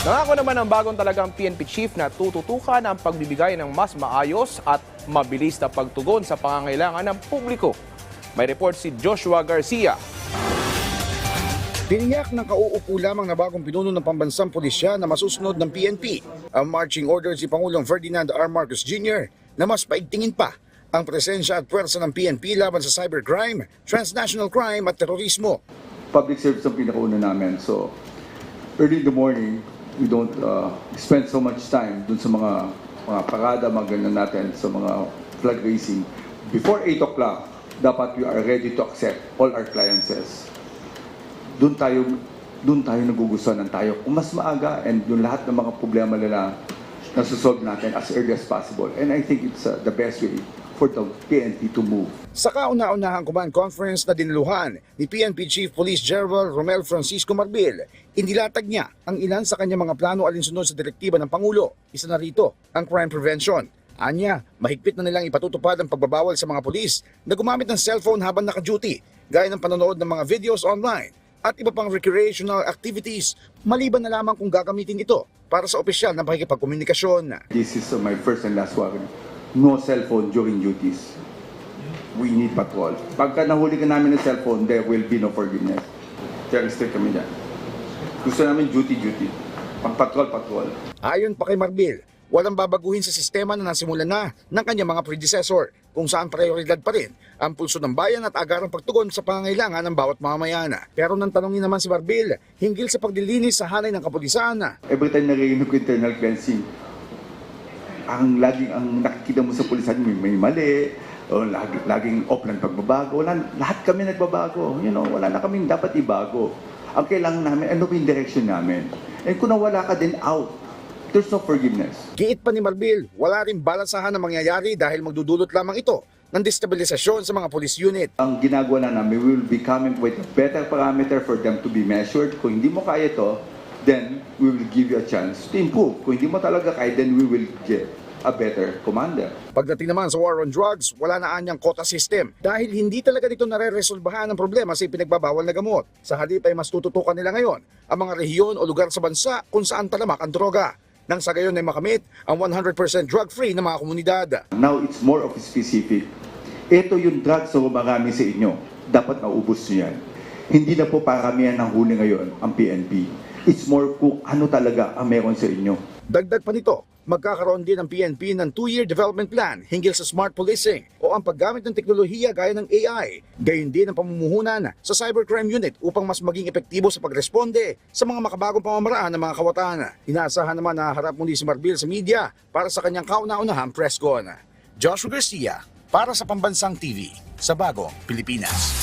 Nangako naman ang bagong talagang PNP chief na tututukan ang pagbibigay ng mas maayos at mabilis na pagtugon sa pangangailangan ng publiko. May report si Joshua Garcia. Tiniyak ng kauupo lamang na bagong pinuno ng pambansang pulisya na masusunod ng PNP ang marching orders ni Pangulong Ferdinand R. Marcos Jr. na mas paigtingin pa ang presensya at pwersa ng PNP laban sa cybercrime, transnational crime at terorismo. public service ang pinakauna namin. So, early in the morning, we don't uh, spend so much time dun sa mga mga parada, mga ganyan natin, sa mga flag racing. Before 8 o'clock, dapat we are ready to accept all our cliences. Doon tayo, doon tayo nagugustuhan ng tayo. Kung mas maaga and yung lahat ng mga problema nila nasusolve natin as early as possible. And I think it's uh, the best way for the PNP to move. Sa kauna-unahang command conference na diniluhan ni PNP Chief Police General Romel Francisco Marbil, inilatag niya ang ilan sa kanyang mga plano alinsunod sa direktiba ng Pangulo. Isa na rito, ang crime prevention. Anya, mahigpit na nilang ipatutupad ang pagbabawal sa mga pulis na gumamit ng cellphone habang naka-duty, gaya ng panonood ng mga videos online at iba pang recreational activities, maliban na lamang kung gagamitin ito para sa opisyal ng pakikipagkomunikasyon. This is uh, my first and last warning. No cellphone during duties. We need patrol. Pagka nahuli ka namin ng cellphone, there will be no forgiveness. Kaya strict kami dyan. Gusto namin duty-duty. Pang patrol-patrol. Ayon pa kay Marbil, walang babaguhin sa sistema na nasimulan na ng kanyang mga predecessor kung saan prioridad pa rin ang pulso ng bayan at agarang pagtugon sa pangangailangan ng bawat mamamayana. Pero nang tanongin naman si Marbil hinggil sa paglilinis sa hanay ng kapulisan, Every time narinig ko internal cleansing, ang laging ang nakikita mo sa pulisan may, may mali, o lagi, laging offline pagbabago. Wala, lahat kami nagbabago. You know, wala na kaming dapat ibago. Ang kailangan namin, ano ba yung direction namin? And kung nawala ka din out, there's no forgiveness. giit pa ni Marbil, wala rin balansahan na mangyayari dahil magdudulot lamang ito ng destabilisasyon sa mga police unit. Ang ginagawa na namin, we will be coming with a better parameter for them to be measured. Kung hindi mo kaya ito, then we will give you a chance to improve. Kung hindi mo talaga kaya, then we will get a better commander. Pagdating naman sa war on drugs, wala na anyang quota system dahil hindi talaga dito nare-resolbahan ang problema sa ipinagbabawal na gamot. Sa halip ay mas tututukan nila ngayon ang mga rehiyon o lugar sa bansa kung saan talamak ang droga. Nang sa gayon ay makamit ang 100% drug-free na mga komunidad. Now, it's more of specific. Ito yung drugs na marami sa inyo. Dapat naubos nyo yan. Hindi na po paramihan ng huli ngayon ang PNP. It's more kung ano talaga ang meron sa inyo. Dagdag pa nito, magkakaroon din ang PNP ng two-year development plan hinggil sa smart policing o ang paggamit ng teknolohiya gaya ng AI. Gayon din ang pamumuhunan sa cybercrime unit upang mas maging epektibo sa pagresponde sa mga makabagong pamamaraan ng mga kawatan. Inaasahan naman na harap muli si Marbil sa media para sa kanyang kauna-unahang press con. Joshua Garcia para sa Pambansang TV sa Bagong Pilipinas.